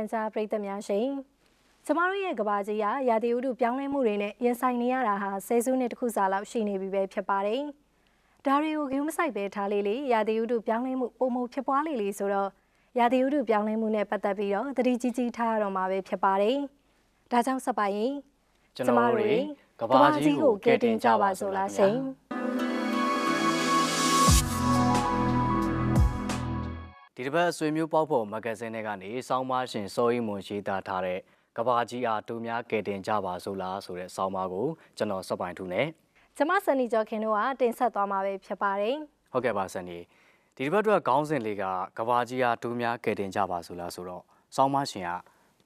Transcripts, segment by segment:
မြောက်ရီရုံမြင့်တန်ကြားပြည်သက်များရှင်ကျမတို့ရဲ့ကဘာကြီးကရာသီဥတုပြောင်းလဲမှုတွေနဲ့ရင်ဆိုင်နေရတာဟာဆယ်စုနှစ်တစ်ခုစာလောက်ရှိနေပြီပဲဖြစ်ပါတယ်။ဒါတွေကိုဂရုမစိုက်ပဲထားလေးလေးရာသီဥတုပြောင်းလဲမှုပုံမှုဖြစ်ပွားလေးလေးဆိုတော့ရာသီဥတုပြောင်းလဲမှုနဲ့ပတ်သက်ပြီးတော့တတိကြီးကြီးထားရတော့မှာပဲဖြစ်ပါတယ်။ဒါကြောင့်စပိုင်ရင်ကျွန်တော်တို့တွေကဘာကြီးကိုကဲတင်ကြပါဆိုလားရှင် ဒီတစ်ပတ်ဆွေမျိုးပေါက်ဖို့မဂ္ဂဇင်းတွေကနေစောင်းမရှင်စိုးရီမွန်ရေးသားထားတဲ့ကဘာကြီးအားတူများကဲတင်ကြပါဆိုလားဆိုတဲ့စောင်းမကိုကျွန်တော်စပိုင်ထူနဲ့ကျမစနီကျော်ခင်တို့ကတင်ဆက်သွားမှာပဲဖြစ်ပါတယ်။ဟုတ်ကဲ့ပါဆန်ကြီးဒီတစ်ပတ်တော့ခေါင်းစဉ်လေးကကဘာကြီးအားတူများကဲတင်ကြပါဆိုလားဆိုတော့စောင်းမရှင်က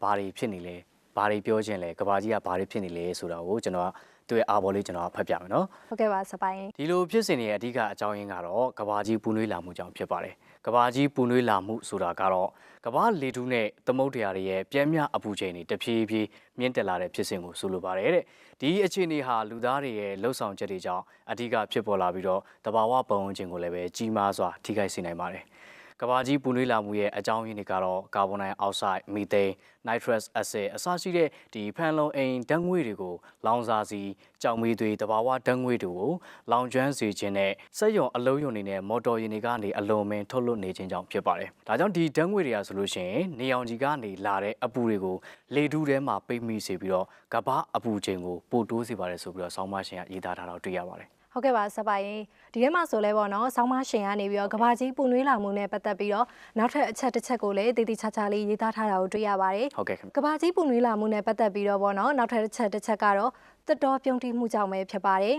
ဘာတွေဖြစ်နေလဲဘာတွေပြောခြင်းလဲကဘာကြီးကဘာတွေဖြစ်နေလဲဆိုတာကိုကျွန်တော်ကသူ့ရဲ့အာဘော်လေးကျွန်တော်ကဖတ်ပြမယ်နော်ဟုတ်ကဲ့ပါစပိုင်ဒီလိုဖြစ်စဉ်တွေရဲ့အဓိကအကြောင်းရင်းကတော့ကဘာကြီးပူနွေးလာမှုကြောင့်ဖြစ်ပါတယ်။ ကဘာကြီးပူနွေးလာမှုဆိုတာကတော့ကဘာလေထုနဲ့သမုဒ္ဒရာတွေရဲ့ပြင်းပြအပူချိန်တွေတဖြည်းဖြည်းမြင့်တက်လာတဲ့ဖြစ်စဉ်ကိုဆိုလိုပါတယ်တဲ့။ဒီအခြေအနေဟာလူသားတွေရဲ့လှုပ်ဆောင်ချက်တွေကြောင့်အဓိကဖြစ်ပေါ်လာပြီးတော့တဘာဝပတ်ဝန်းကျင်ကိုလည်းပဲကြီးမားစွာထိခိုက်စေနိုင်ပါတယ်။ ကဘာကြီးပူနွေးလာမှုရဲ့အကြောင်းရင်းတွေကတော့ကာဗွန်ဒိုင်အောက်ဆိုက်၊မီသိန်း၊နိုက်ထရပ်အက်ဆစ်အစရှိတဲ့ဒီဖန်လုံအိမ်ဓာတ်ငွေ့တွေကိုလောင်စာဆီ၊ကြောင်မီသွေး၊တဘာဝဓာတ်ငွေ့တွေကိုလောင်ကျွမ်းစေခြင်းနဲ့စက်ရုံအလုံးယုံတွေနဲ့မော်တော်ယာဉ်တွေကနေအလွန်မင်းထုတ်လွှတ်နေခြင်းကြောင့်ဖြစ်ပါတယ်။ဒါကြောင့်ဒီဓာတ်ငွေ့တွေကဆိုလို့ရှိရင်နေအောင်ကြီးကနေလာတဲ့အပူတွေကိုလေထုထဲမှာပိတ်မိစေပြီးတော့ကဘာအပူချိန်ကိုပိုတိုးစေပါတယ်ဆိုပြီးတော့ဆောင်းမရှင်ကရေးသားထားတာကိုတွေ့ရပါတယ်။ ဟုတ်ကဲ့ပါစပိုင်ဒီထဲမှာဆိုလဲပေါ့နော်ဆောင်းမရှင်ကနေပြီးတော့ကဘာကြီးပူနွေးလာမှုနဲ့ပတ်သက်ပြီးတော့နောက်ထပ်အချက်တစ်ချက်ကိုလည်းတည်တည်ချာချာလေးရေးသားထားတာကိုတွေ့ရပါတယ်ဟုတ်ကဲ့ခင်ဗျကဘာကြီးပူနွေးလာမှုနဲ့ပတ်သက်ပြီးတော့ပေါ့နော်နောက်ထပ်တစ်ချက်တစ်ချက်ကတော့တက်တော်ပြုံးတိမှုကြောင့်ပဲဖြစ်ပါတယ်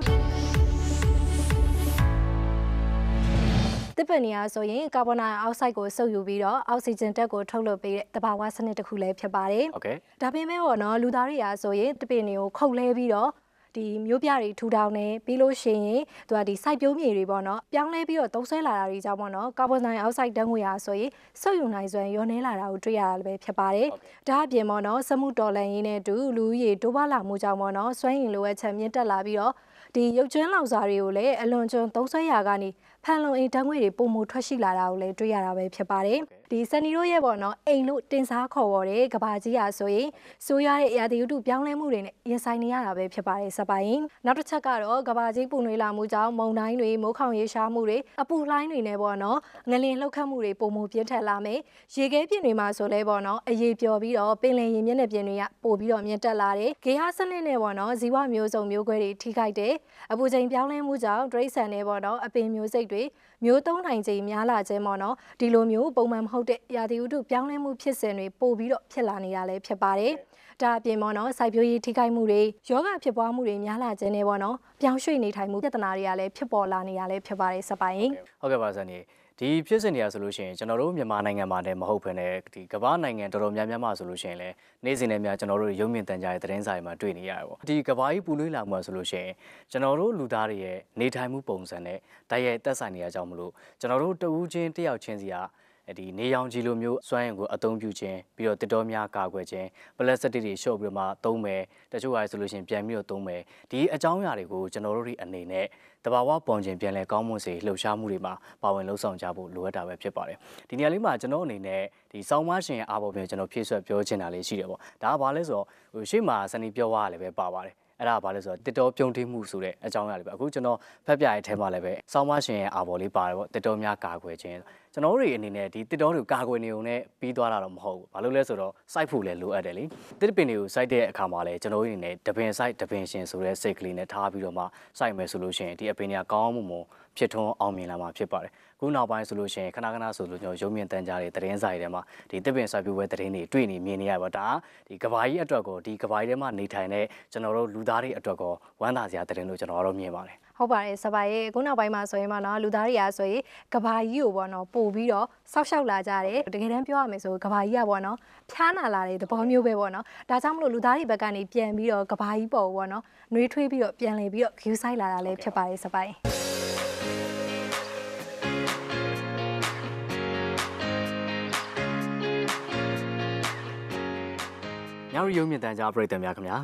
တစ်ပနီယာဆိုရင်ကာဗွန်ဒိုင်အောက်ဆိုက်ကိုစုပ်ယူပြီးတော့အောက်ဆီဂျင်ဓာတ်ကိုထုတ်လွှတ်ပေးတဲ့တဘာဝစနစ်တစ်ခုလည်းဖြစ်ပါတယ်ဟုတ်ကဲ့ဒါပေမဲ့ပေါ့နော်လူသားတွေရာဆိုရင်တပင်တွေကိုခုတ်လဲပြီးတော့ ဒီမျိုးပြတွေထူထောင်နေပြီးလို့ရှိရင်သူကဒီစိုက်ပျိုးမြေတွေပေါ့နော်ပြောင်းလဲပြီးတော့သုံးဆွဲလာတာတွေကြောင့်ပေါ့နော်ကာဗွန်ဒိုင်အောက်ဆိုက်ဓာတ်ငွေ့ရာဆိုရင်စုပ်ယူနိုင်စွမ်းရောနေလာတာကိုတွေ့ရတာလည်းပဲဖြစ်ပါတယ်ဒါအပြင်ပေါ့နော်စမှုတော်လန်ရင်းနဲ့တူလူဦးရေတိုးပွားလာမှုကြောင့်ပေါ့နော်စွမ်းရည်လိုအပ်ချက်မြင့်တက်လာပြီးတော့ဒီရုပ်ကျွမ်းလောင်စာတွေကိုလည်းအလွန်ကျွံသုံးဆွဲရာကနေ ဖန်လုံအိမ်ဓာတ်ငွေ့တွေပုံမှုထွက်ရှိလာတာကိုလည်းတွေ့ရတာပဲဖြစ်ပါတယ်ဒီစနီတို့ရဲ့ပေါ့နော်အိမ်လို့တင်စားခေါ်ပေါ်တဲ့ကဘာကြီးရာဆိုရင်ဆိုးရတဲ့ရာသီဥတုပြောင်းလဲမှုတွေနဲ့ရင်ဆိုင်နေရတာပဲဖြစ်ပါတယ်စပိုင်းနောက်တစ်ချက်ကတော့ကဘာကြီးပူနွေးလာမှုကြောင့်မုန်တိုင်းတွေမိုးခေါင်ရေရှားမှုတွေအပူလှိုင်းတွေနဲ့ပေါ့နော်ငလင်လှုပ်ခတ်မှုတွေပုံမှုပြင်းထန်လာမယ်ရေခဲပြင်တွေမှာဆိုလဲပေါ့နော်အရေးပျော်ပြီးတော့ပင်လယ်ရေမျက်နှာပြင်တွေကပို့ပြီးတော့မြင့်တက်လာတယ်ဂေဟစနစ်နဲ့ပေါ့နော်ဇီဝမျိုးစုံမျိုးကွဲတွေထိခိုက်တယ်အပူချိန်ပြောင်းလဲမှုကြောင့်ဒရိတ်ဆန်တွေပေါ့နော်အပင်မျိုးစိတ်တွေမျိုးသုံးနိုင်ချိန်များလာခြင်းပေါ့နော်ဒီလိုမျိုးပုံမှန်မဟုတ်တဲ့ရာသီဥတုပြောင်းလဲမှုဖြစ်စဉ်တွေပို့ပြီးတော့ဖြစ်လာနေတာလည်းဖြစ်ပါတယ်ဒါအပြင်ပေါ့နော်စိုက်ပျိုးရေးထိခိုက်မှုတွေယောဂဖြစ်ပွားမှုတွေများလာခြင်းတွေပေါ့နော်ပြောင်းရွှေ့နေထိုင်မှုပြဿနာတွေကလည်းဖြစ်ပေါ်လာနေတာလည်းဖြစ်ပါတယ်စပိုင်းဟုတ်ကဲ့ပါဆန်ကြီး ဒီဖြစ်စဉ်တွေကဆိုလို့ရှိရင်ကျွန်တော်တို့မြန်မာနိုင်ငံမှာတည်းမဟုတ်ဘဲနဲ့ဒီကမ္ဘာနိုင်ငံတော်တော်များများမှာဆိုလို့ရှိရင်လည်းနေ့စဉ်နဲ့များကျွန်တော်တို့ရုံမြင့်တန်ကြားရဲ့သတင်းစာတွေမှာတွေ့နေရတယ်ပေါ့ဒီကမ္ဘာကြီးပူနွေးလာမှုဆိုလို့ရှိရင်ကျွန်တော်တို့လူသားတွေရဲ့နေထိုင်မှုပုံစံနဲ့တိုက်ရိုက်သက်ဆိုင်နေရကြောင်းမလို့ကျွန်တော်တို့တဦးချင်းတယောက်ချင်းစီက ဒီနေရောင်ခြည်လိုမျိုးစွမ်းရင်ကိုအသုံးပြုခြင်းပြီးတော့တစ်တော်များကာကွယ်ခြင်းပလက်စတစ်တွေရှော့ပြီးတော့မှသုံးမယ်တချို့ဟာဆိုလို့ရှိရင်ပြန်ပြီးတော့သုံးမယ်ဒီအကြောင်းအရာတွေကိုကျွန်တော်တို့တွေအနေနဲ့တဘာဝပုံချင်းပြန်လဲကောင်းမွန်စေလှုပ်ရှားမှုတွေမှာပါဝင်လှုပ်ဆောင်ကြဖို့လိုအပ်တာပဲဖြစ်ပါတယ်ဒီနေရာလေးမှာကျွန်တော်အနေနဲ့ဒီစောင်းမရှင်ရဲ့အားပေါ်ပြန်ကျွန်တော်ဖြည့်ဆွက်ပြောချင်တာလေးရှိတယ်ပေါ့ဒါကဘာလဲဆိုတော့ဟိုရှေ့မှာစနီပြောသွားရလည်းပဲပါပါတယ်အဲ့ဒါကဘာလဲဆိုတော့တစ်တော်ပြုံးတိမှုဆိုတဲ့အကြောင်းအရာလေးပဲအခုကျွန်တော်ဖက်ပြရဲ့အဲထဲမှာလည်းပဲစောင်းမရှင်ရဲ့အာဘော်လေးပါတယ်ပေါ့တစ်တော်များကာကွယ်ခြင်း ကျွန်တော်တို့တွေအနေနဲ့ဒီတစ်တော်တွေကိုကာကွယ်နေုံနဲ့ပြီးသွားတာတော့မဟုတ်ဘူးဘာလို့လဲဆိုတော့စိုက်ဖို့လည်းလိုအပ်တယ်လေတစ်ပင်တွေကိုစိုက်တဲ့အခါမှာလည်းကျွန်တော်တို့အနေနဲ့တပင်စိုက်တပင်ရှင်ဆိုတဲ့စိတ်ကလေးနဲ့ထားပြီးတော့မှစိုက်မယ်ဆိုလို့ရှိရင်ဒီအပင်တွေကကောင်းမှုမှုဖြစ်ထွန်းအောင်မြင်လာမှာဖြစ်ပါတယ်ခုနောက်ပိုင်းဆိုလို့ရှိရင်ခဏခဏဆိုလို့ကျွန်တော်ရုံမြင့်တန်းကြားတဲ့သတင်းစာတွေထဲမှာဒီတစ်ပင်စိုက်ပျိုးပွဲသတင်းတွေတွေ့နေမြင်နေရပါတော့ဒါဒီကဘာကြီးအတွက်ကိုဒီကဘာကြီးထဲမှာနေထိုင်တဲ့ကျွန်တော်တို့လူသားတွေအတွက်ကိုဝမ်းသာစရာသတင်းလို့ကျွန်တော်တို့မြင်ပါတယ် ဟုတ်ပါတယ်စပါရဲ့ခုနောက်ပိုင်းမှာဆိုရင်ပေါ့နော်လူသားတွေကဆိုရင်ကဘာကြီးကိုပေါ့နော်ပို့ပြီးတော့စောက်ရှောက်လာကြတယ်တကယ်တမ်းပြောရမယ်ဆိုကဘာကြီးကပေါ့နော်ဖျားနာလာတဲ့သဘောမျိုးပဲပေါ့နော်ဒါကြောင့်မလို့လူသားတွေဘက်ကနေပြန်ပြီးတော့ကဘာကြီးပေါ်ပေါ့နော်နှွေးထွေးပြီးတော့ပြန်လည်ပြီးတော့ဂယူဆိုင်လာတာလည်းဖြစ်ပါတယ်စပါရဲ့ညရီယုံမြင့်တန်ကြားပရိသတ်များခင်ဗျာ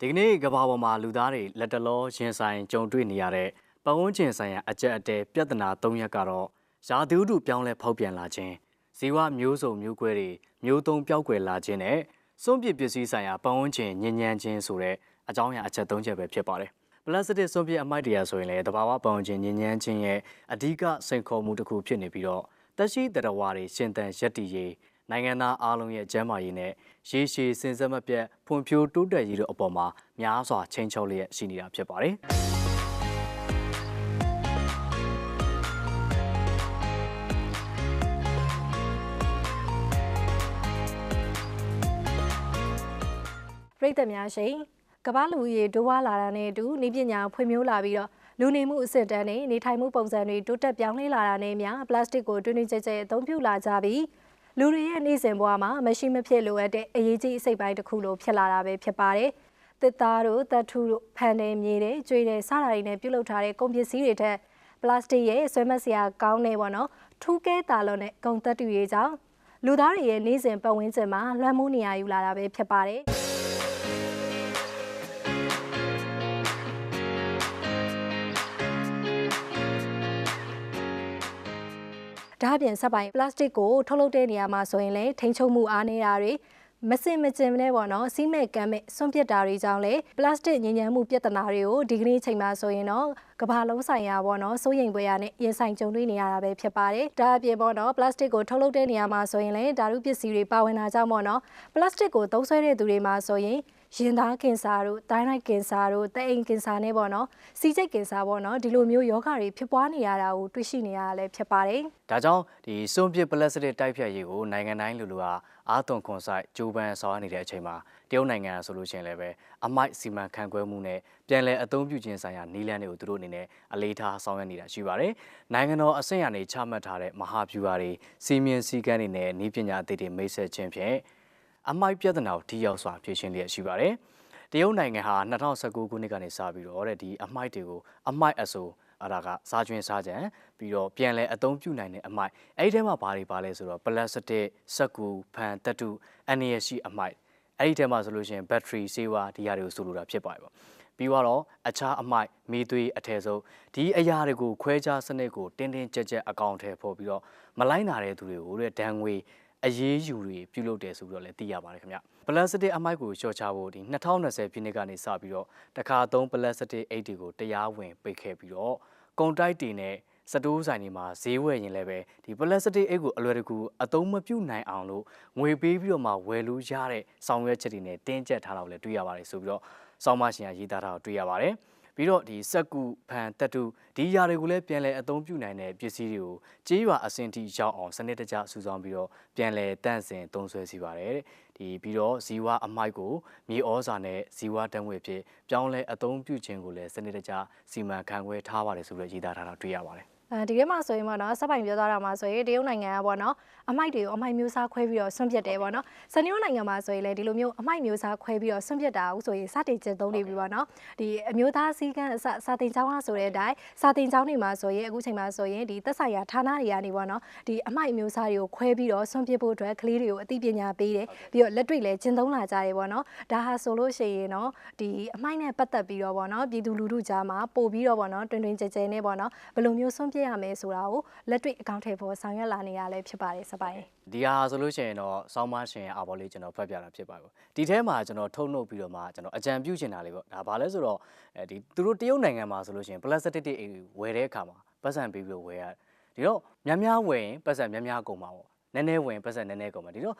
ဒီကနေ့ကဘာပေါ်မှာလူသားတွေလက်တလောရင်ဆိုင်ကြုံတွေ့နေရတဲ့ပတ်ဝန်းကျင်ဆိုင်ရာအကြက်အတဲပြဿနာ၃ရပ်ကတော့ရာသီဥတုပြောင်းလဲဖောက်ပြန်လာခြင်းဇီဝမျိုးစုံမျိုးကွဲတွေမျိုးသုံးပျောက်ကွယ်လာခြင်းနဲ့စွန့်ပစ်ပစ္စည်းဆိုင်ရာပတ်ဝန်းကျင်ညဉ့်ညမ်းခြင်းဆိုတဲ့အကြောင်းအရာအချက်၃ချက်ပဲဖြစ်ပါတယ်။ပလတ်စတစ်စွန့်ပစ်အမိုက်တရားဆိုရင်လည်းတဘာဝပတ်ဝန်းကျင်ညဉ့်ညမ်းခြင်းရဲ့အဓိကစိန်ခေါ်မှုတစ်ခုဖြစ်နေပြီးတော့တက်ရှိတရဝါတွေရှင်သန်ရက်တည်ရေး နိုင်ငံသားအားလုံးရဲ့ကျန်းမာရေးနဲ့ရေရှည်စင်စက်မပြတ်ဖွံ့ဖြိုးတိုးတက်ရေးတို့အပေါ်မှာများစွာချိန်ချောက်လျက်ရှိနေတာဖြစ်ပါတယ်။ပရိသတ်များရှင်ကမ္ဘာလူကြီးဒိုးဝါလာတာနဲ့အတူနေပညာဖွံ့ဖြိုးလာပြီးတော့လူနေမှုအဆင့်တန်းနဲ့နေထိုင်မှုပုံစံတွေတိုးတက်ပြောင်းလဲလာတာနဲ့အမျှပလတ်စတစ်ကိုတွင်းတွင်းကျဲကျဲအသုံးပြုလာကြပြီး လူတွေရဲ့နေ့စဉ်ဘဝမှာမရှိမဖြစ်လိုအပ်တဲ့အရေးကြီးအစိတ်ပိုင်းတစ်ခုလိုဖြစ်လာတာပဲဖြစ်ပါတယ်။တစ်သားတို့တတ်ထုတို့ဖန်တယ်မြေတယ်ကျွေးတယ်စတာတွေနဲ့ပြုလုပ်ထားတဲ့ကုန်ပစ္စည်းတွေထက်ပလတ်စတစ်ရဲ့ဆွဲမစရာကောင်းနေပေါ့နော်ထူးကဲတာလို့နဲ့ကုန်သက်တူရေးကြောင့်လူသားတွေရဲ့နေ့စဉ်ပတ်ဝန်းကျင်မှာလွှမ်းမိုးနေရယူလာတာပဲဖြစ်ပါတယ်။ ဒါအပြင်ဆက်ပိုင်ပလတ်စတစ်ကိုထုတ်လုပ်တဲ့နေရာမှာဆိုရင်လည်းထိန်းချုပ်မှုအားနည်းတာတွေမစင်မကျင်နဲ့ပေါ့နော်စီးမဲ့ကမ်းမဲ့ဆွန့်ပစ်တာတွေကြောင့်လည်းပလတ်စတစ်ညဉ့်ညမ်းမှုပြဿနာတွေကိုဒီကနေ့ချိန်မှာဆိုရင်တော့ကမ္ဘာလုံးဆိုင်ရာပေါ့နော်စိုးရိမ်ပွေရနဲ့ရင်ဆိုင်ကြုံတွေ့နေရတာပဲဖြစ်ပါတယ်ဒါအပြင်ပေါ့နော်ပလတ်စတစ်ကိုထုတ်လုပ်တဲ့နေရာမှာဆိုရင်လည်းဓာတုပစ္စည်းတွေပါဝင်တာကြောင့်ပေါ့နော်ပလတ်စတစ်ကိုသုံးဆွဲတဲ့သူတွေမှာဆိုရင် ရင်သားကင်ဆာတို့တိုင်းလိုက်ကင်ဆာတို့တဲ့အိမ်ကင်ဆာနဲ့ပေါ့နော်စီးကျိတ်ကင်ဆာပေါ့နော်ဒီလိုမျိုးယောဂတွေဖြစ်ပွားနေရတာကိုတွေ့ရှိနေရတာလည်းဖြစ်ပါတယ်ဒါကြောင့်ဒီစွန့်ပစ်ပလက်စတစ်တိုက်ဖြတ်ရေးကိုနိုင်ငံတိုင်းလူလူဟာအာသွန်ခွန်ဆိုင်ဂျိုးပန်ဆောင်ရနေတဲ့အချိန်မှာတရုတ်နိုင်ငံဆိုလို့ရှိရင်လည်းပဲအမိုက်စီမံခန့်ခွဲမှုနဲ့ပြန်လည်အသုံးပြုခြင်းဆိုင်ရာနည်းလမ်းတွေကိုသူတို့အနေနဲ့အလေးထားဆောင်ရွက်နေတာရှိပါတယ်။နိုင်ငံတော်အဆင့်အရာနေချမှတ်ထားတဲ့မဟာဗျူဟာတွေစီမင်းစည်းကမ်းတွေနဲ့နည်းပညာအသစ်တွေမိတ်ဆက်ခြင်းဖြင့် အမိုက်ပြဿနာကိုထိရောက်စွာဖြေရှင်းလျက်ရှိပါတယ်။တရုတ်နိုင်ငံဟာ2019ခုနှစ်ကနေစပြီးတော့တဲ့ဒီအမိုက်တွေကိုအမိုက်အဆိုအဲ့ဒါကစားကျွင်းစားကြံပြီးတော့ပြန်လဲအသုံးပြုနိုင်တဲ့အမိုက်အဲ့ဒီထဲမှာဘာတွေပါလဲဆိုတော့ပလတ်စတစ်စက်ကူဖန်တတုအန်ရရှိအမိုက်အဲ့ဒီထဲမှာဆိုလို့ရှိရင်ဘက်ထရီဆေးဝါးဒီဟာတွေကိုဆိုလိုတာဖြစ်ပါတယ်ပေါ့ပြီးတော့အခြားအမိုက်မီးသွေးအထည်ဆုံးဒီအရာတွေကိုခွဲခြားစနစ်ကိုတင်းတင်းကြပ်ကြပ်အကောင့်ထဲပို့ပြီးတော့မလိုက်နာတဲ့သူတွေကိုတဲ့ဒဏ်ငွေ အရေးယူတွေပြုလုပ်တယ်ဆိုပြီးတော့လည်းသိရပါတယ်ခင်ဗျပလတ်စတစ်အမိုက်ကိုလျှော့ချဖို့ဒီ2020ပြည့်နှစ်ကနေစပြီးတော့တခါသုံးပလတ်စတစ်အိတ်တွေကိုတရားဝင်ပိတ်ခဲ့ပြီးတော့ကုန်တိုက်တွေနဲ့စတိုးဆိုင်တွေမှာဈေးဝယ်ရင်လည်းပဲဒီပလတ်စတစ်အိတ်ကိုအလွယ်တကူအသုံးမပြုနိုင်အောင်လို့ငွေပေးပြီးတော့မှဝယ်လို့ရတဲ့ဆောင်ရွက်ချက်တွေနဲ့တင်းကျပ်ထားတာကိုလည်းတွေ့ရပါတယ်ဆိုပြီးတော့စောင်းမရှင်ကရေးသားထားတာကိုတွေ့ရပါတယ် ပြီးတော့ဒီစက်ကူဖန်တက်တူဒီຢာတွေကိုလည်းပြန်လည်အသုံးပြုနိုင်တဲ့ပစ္စည်းတွေကိုကြေးရွာအဆင့်ထိရောက်အောင်စနစ်တကျစုဆောင်းပြီးတော့ပြန်လည်တန့်စင်သုံးစွဲစီပါတယ်တဲ့ဒီပြီးတော့ဇီဝအမိုက်ကိုမြေဩဇာနဲ့ဇီဝတံငွေဖြစ်ပြောင်းလဲအသုံးပြုခြင်းကိုလည်းစနစ်တကျစီမံခန့်ခွဲထားပါတယ်ဆိုပြီးရေးသားထားတာတွေ့ရပါတယ် အဲဒီထဲမှာဆိုရင်ပေါ့နော်စက်ပိုင်ပြောသွားတာမှာဆိုရင်တရုတ်နိုင်ငံကပေါ့နော်အမိုက်တွေကိုအမိုက်မျိုးစားခွဲပြီးတော့ဆွန့်ပစ်တယ်ပေါ့နော်စနေနိုင်ငံမှာဆိုရင်လည်းဒီလိုမျိုးအမိုက်မျိုးစားခွဲပြီးတော့ဆွန့်ပစ်တာဟုတ်ဆိုရင်စတင်ကျင့်သုံးနေပြီပေါ့နော်ဒီအမျိုးသားစည်းကမ်းအစစာတင်ကျောင်းကဆိုတဲ့အတိုင်းစာတင်ကျောင်းတွေမှာဆိုရင်အခုချိန်မှာဆိုရင်ဒီသက်ဆိုင်ရာဌာနတွေကနေပေါ့နော်ဒီအမိုက်မျိုးစားတွေကိုခွဲပြီးတော့ဆွန့်ပစ်ဖို့အတွက်ကလေးတွေကိုအသိပညာပေးတယ်ပြီးတော့လက်တွေ့လည်းကျင့်သုံးလာကြတယ်ပေါ့နော်ဒါဟာဆိုလို့ရှိရင်တော့ဒီအမိုက်နဲ့ပတ်သက်ပြီးတော့ပေါ့နော်ပြည်သူလူထုကြားမှာပို့ပြီးတော့ပေါ့နော်တွင်တွင်ကြဲကြဲနဲ့ပေါ့နော်ဘယ်လိုမျိုးဆွန့်ပစ်ရမယ်ဆိုတာကိုလက်တွေ့အကောင့်ထဲပေါ်ဆောင်ရွက်လာနေရလဲဖြစ်ပါတယ်စပိုင်ဒီဟာဆိုလို့ရှိရင်တော့စောင်းမရှင်ရဲ့အာဘော်လေးကျွန်တော်ဖတ်ပြတာဖြစ်ပါဘူးဒီထဲမှာကျွန်တော်ထုတ်နှုတ်ပြီးတော့မှကျွန်တော်အကြံပြုချင်တာလေးပေါ့ဒါဘာလဲဆိုတော့အဲဒီသူတို့တရုတ်နိုင်ငံမှာဆိုလို့ရှိရင်ပလတ်စတစ်တွေဝယ်တဲ့အခါမှာပတ်စံပေးပြီးတော့ဝယ်ရဒီတော့များများဝယ်ရင်ပတ်စံများများကုန်ပါပေါ့နည်းနည်းဝယ်ရင်ပတ်စံနည်းနည်းကုန်ပါဒီတော့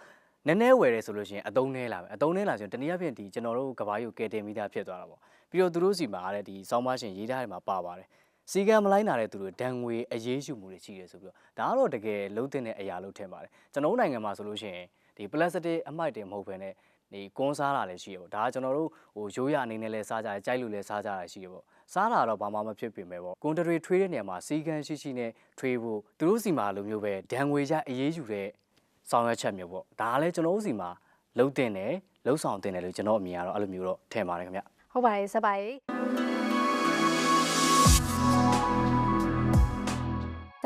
နည်းနည်းဝယ်တယ်ဆိုလို့ရှိရင်အတုံးနည်းလာပဲအတုံးနည်းလာဆိုရင်တနည်းအားဖြင့်ဒီကျွန်တော်တို့ကဘာကြီးကိုကယ်တင်မိတာဖြစ်သွားတာပေါ့ပြီးတော့သူတို့စီမှာတဲ့ဒီစောင်းမရှင်ရေးထားတယ်မှာပါပါတယ် စီကံမလိုက်နာတဲ့သူတွေဒဏ်ငွေအရေးယူမှုတွေရှိတယ်ဆိုပြီးတော့ဒါကတော့တကယ်လုံးတင်တဲ့အရာလို့ထင်ပါတယ်ကျွန်တော်တို့နိုင်ငံမှာဆိုလို့ရှိရင်ဒီပလတ်စတစ်အမိုက်တွေမဟုတ်ဘဲနဲ့ဒီကွန်းစားတာလည်းရှိရပေါ့ဒါကကျွန်တော်တို့ဟိုရိုးရအနေနဲ့လည်းစားကြတယ်ကြိုက်လို့လည်းစားကြတာရှိရပေါ့စားတာတော့ဘာမှမဖြစ်ပြင်ပဲပေါ့ကွန်တရီထွေးတဲ့နေရာမှာစီကံရှိရှိနဲ့ထွေးဖို့သူတို့စီမှာလိုမျိုးပဲဒဏ်ငွေရအရေးယူတဲ့ဆောင်ရွက်ချက်မျိုးပေါ့ဒါကလည်းကျွန်တော်တို့စီမှာလုံးတင်တယ်လုံးဆောင်တင်တယ်လို့ကျွန်တော်အမြင်ကတော့အဲ့လိုမျိုးတော့ထင်ပါတယ်ခင်ဗျဟုတ်ပါတယ်စပိုင်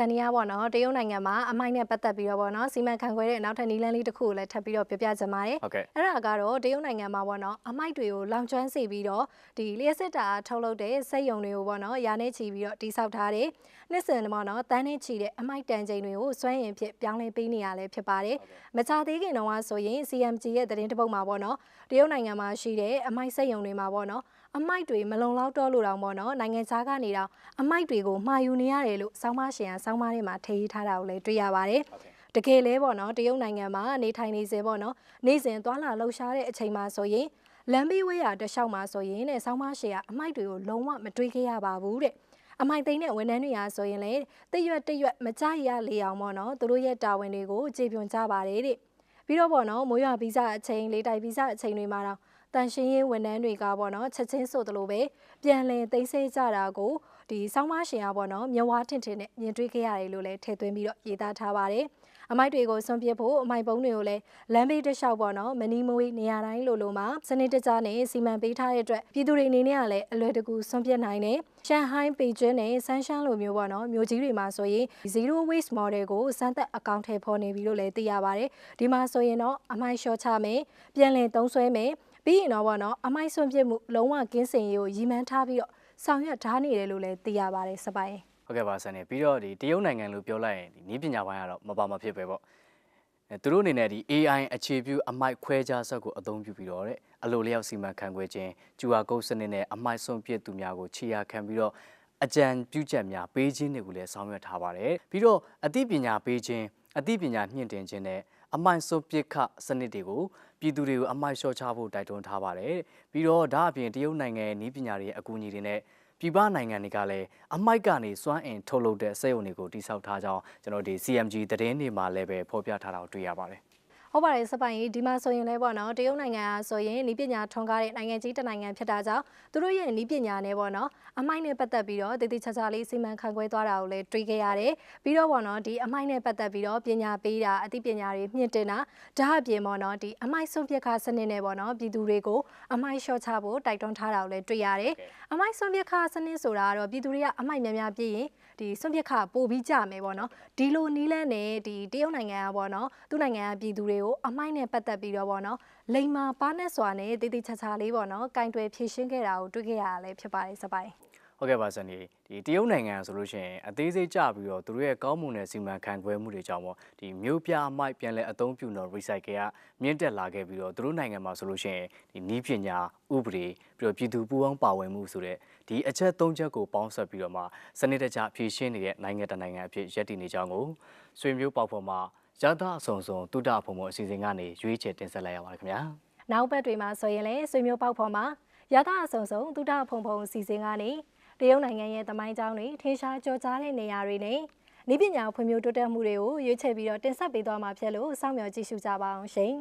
ဒါန်နီယာပေါ့နော်တရုတ်နိုင်ငံမှာအမိုက်နဲ့ပတ်သက်ပြီးတော့ပေါ့နော်စီမံခန့်ခွဲတဲ့နောက်ထပ်နည်းလမ်းလေးတစ်ခုကိုလည်းထပ်ပြီးတော့ပြောပြချင်ပါတယ်ဟုတ်ကဲ့အဲ့ဒါကတော့တရုတ်နိုင်ငံမှာပေါ့နော်အမိုက်တွေကိုလောင်ကျွမ်းစေပြီးတော့ဒီလျှက်စစ်တာထုတ်လုပ်တဲ့စက်ရုံတွေကိုပေါ့နော်ရာနဲ့ချီပြီးတော့တိစောက်ထားတယ်နှစ်စဉ်ပေါ့နော်တန်းနဲ့ချီတဲ့အမိုက်တန်ချိန်တွေကိုစွမ်းရင်ဖြစ်ပြောင်းလဲပေးနေရလဲဖြစ်ပါတယ်မကြသေးခင်တော့ကဆိုရင် CMG ရဲ့သတင်းတစ်ပုဒ်မှာပေါ့နော်တရုတ်နိုင်ငံမှာရှိတဲ့အမိုက်စက်ရုံတွေမှာပေါ့နော် အမိုက်တွေမလုံလောက်တော့လို့တောင်ပေါ့နော်နိုင်ငံခြားကနေတော့အမိုက်တွေကိုမှာယူနေရတယ်လို့စောင်းမရှင်ကစောင်းမထဲမှာထည့်ရေးထားတာကိုလည်းတွေ့ရပါတယ်ဟုတ်ကဲ့တကယ်လဲပေါ့နော်တရုတ်နိုင်ငံမှာနေထိုင်နေစေပေါ့နော်နေ့စဉ်သွားလာလှုပ်ရှားတဲ့အချိန်မှာဆိုရင်လမ်းဘေးဝေးရာတစ်လျှောက်မှာဆိုရင်တဲ့ဆောင်းမရှေကအမိုက်တွေကိုလုံးဝမတွေးခဲ့ရပါဘူးတဲ့အမိုက်သိမ်းတဲ့ဝန်ထမ်းတွေအားဆိုရင်လေတရွက်တရွက်မကြရလေအောင်ပေါ့နော်သူတို့ရဲ့တာဝန်တွေကိုကြေပြွန်ကြပါတယ်တဲ့ပြီးတော့ပေါ့နော်မိုးရွာဗီဇအချိန်လေးတိုက်ဗီဇအချိန်တွေမှာတော့ တန်ရှင်းရေးဝန်ထမ်းတွေကပေါ့နော်ချက်ချင်းဆိုသလိုပဲပြန်လည်သိမ်းဆည်းကြတာကိုဒီဆောင်းမရှင်ကပေါ့နော်မြဝါထင်ထင်နဲ့မြင်တွေ့ခဲ့ရတယ်လို့လည်းထည့်သွင်းပြီးတော့ရေးသားထားပါတယ်အမိုက်တွေကိုစွန့်ပစ်ဖို့အမိုက်ပုံးတွေကိုလည်းလမ်းဘေးတစ်လျှောက်ပေါ့နော်မနီမဝေးနေရာတိုင်းလိုလိုမှာစနစ်တကျနဲ့စီမံပေးထားတဲ့အတွက်ပြည်သူတွေအနေနဲ့ကလည်းအလွယ်တကူစွန့်ပစ်နိုင်တယ်ရှန်ဟိုင်းပေကျင်းနဲ့ဆန်းရှမ်းလိုမျိုးပေါ့နော်မြို့ကြီးတွေမှာဆိုရင် zero waste model ကိုစမ်းသပ်အကောင့်ထဲပေါ်နေပြီလို့လည်းသိရပါတယ်ဒီမှာဆိုရင်တော့အမိုက်လျှော့ချမယ်ပြန်လည်သုံးစွဲမယ် ပြီးရင်တော့ပေါ့နော်အမိုက်စွန့်ပစ်မှုလုံးဝကင်းစင်ရေးကိုရည်မှန်းထားပြီးတော့ဆောင်ရွက်ထားနေတယ်လို့လည်းသိရပါတယ်စပိုင်ဟုတ်ကဲ့ပါဆန်နေပြီးတော့ဒီတရုတ်နိုင်ငံလို့ပြောလိုက်ရင်ဒီနည်းပညာပိုင်းကတော့မပါမဖြစ်ပဲပေါ့အဲသူတို့အနေနဲ့ဒီ AI အခြေပြုအမိုက်ခွဲခြားစက်ကိုအသုံးပြုပြီးတော့တဲ့အလိုလျောက်စီမံခန့်ခွဲခြင်းကျူဟာကုတ်စနစ်နဲ့အမိုက်ဆုံးပြစ်သူများကိုခြေရာခံပြီးတော့အကြံပြုချက်များပေးခြင်းတွေကိုလည်းဆောင်ရွက်ထားပါတယ်ပြီးတော့အသိပညာပေးခြင်းအသိပညာမြင့်တင်ခြင်းနဲ့ အမိုက်ဆုံးပြစ်ခစနစ်တွေကိုပြည်သူတွေကိုအမိုက်လျှော့ချဖို့တိုက်တွန်းထားပါတယ်ပြီးတော့ဒါအပြင်တရုတ်နိုင်ငံရဲ့နည်းပညာတွေရဲ့အကူအညီတွေနဲ့ပြည်ပနိုင်ငံတွေကလည်းအမိုက်ကနေစွမ်းအင်ထုတ်လုပ်တဲ့စက်ရုံတွေကိုတိစောက်ထားကြောင်းကျွန်တော်ဒီ CMG သတင်းတွေမှာလည်းပဲဖော်ပြထားတာကိုတွေ့ရပါတယ် ဟုတ်ပါတယ်စပိုင်ကြီးဒီမှာဆိုရင်လည်းပေါ့နော်တရုတ်နိုင်ငံကဆိုရင်ဤပညာထွန်းကားတဲ့နိုင်ငံကြီးတစ်နိုင်ငံဖြစ်တာကြောင့်သူတို့ရဲ့ဤပညာနဲ့ပေါ့နော်အမိုက်နဲ့ပတ်သက်ပြီးတော့တည်တည်ချာချာလေးစီမံခန့်ခွဲသွားတာကိုလည်းတွေ့ခဲ့ရတယ်ပြီးတော့ပေါ့နော်ဒီအမိုက်နဲ့ပတ်သက်ပြီးတော့ပညာပေးတာအသိပညာတွေမြင့်တင်တာဒါအပြင်ပေါ့နော်ဒီအမိုက်ဆုံးဖြတ်ခါစနစ်နဲ့ပေါ့နော်ပြည်သူတွေကိုအမိုက်လျှော့ချဖို့တိုက်တွန်းထားတာကိုလည်းတွေ့ရတယ်အမိုက်ဆုံးဖြတ်ခါစနစ်ဆိုတာကတော့ပြည်သူတွေကအမိုက်များများပြည့်ရင် ဒီဆုံးဖြတ်ခါပို့ပြီးကြမယ်ပေါ့နော်ဒီလိုနီးလန်းနဲ့ဒီတရုတ်နိုင်ငံကပေါ့နော်သူ့နိုင်ငံကပြည်သူတွေကိုအမိုက်နဲ့ပတ်သက်ပြီးတော့ပေါ့နော်လိမ်မာပါနဲ့စွာနဲ့တည်တည်ချာချာလေးပေါ့နော်ကင်တွယ်ဖြည့်ရှင်းခဲ့တာကိုတွေ့ခဲ့ရတာလည်းဖြစ်ပါတယ်စပိုင် ဟုတ်ကဲ့ပါဆန်ဒီဒီတရုတ်နိုင်ငံဆိုလို့ရှိရင်အသေးစိတ်ကြပြီးတော့သူတို့ရဲ့ကောင်းမွန်တဲ့စီမံခန့်ခွဲမှုတွေကြောင့်ပေါ့ဒီမြို့ပြအမိုက်ပြန်လဲအသုံးပြုတော့ recycle ကမြင့်တက်လာခဲ့ပြီးတော့သူတို့နိုင်ငံမှာဆိုလို့ရှိရင်ဒီနီးပညာဥပဒေပြီးတော့ပြည်သူပူးပေါင်းပါဝင်မှုဆိုတဲ့ဒီအချက်၃ချက်ကိုပေါင်းစပ်ပြီးတော့မှစနစ်တကျဖြည့်ရှင်းနေတဲ့နိုင်ငံတစ်နိုင်ငံအဖြစ်ရည်တည်နေကြောင်းကိုဆွေမျိုးပေါက်ဖော်မှာရသအစုံစုံတုဒ္ဒဖုံဖုံအစီအစဉ်ကနေရွေးချယ်တင်ဆက်လိုက်ရပါတယ်ခင်ဗျာနောက်ဘက်တွေမှာဆိုရင်လည်းဆွေမျိုးပေါက်ဖော်မှာရသအဆုံဆုံတုဒ္ဒဖုံဖုံအစီအစဉ်ကနေ တရုတ်နိုင်ငံရဲ့တမိုင်းကြောင်းတွေထင်ရှားကြော်ကြားတဲ့နေရာတွေနဲ့ဤပညာဖွံ့ဖြိုးတိုးတက်မှုတွေကိုရွေးချယ်ပြီးတော့တင်ဆက်ပေးသွားမှာဖြစ်လို့စောင့်မျှော်ကြည့်ရှုကြပါအောင်ရှင်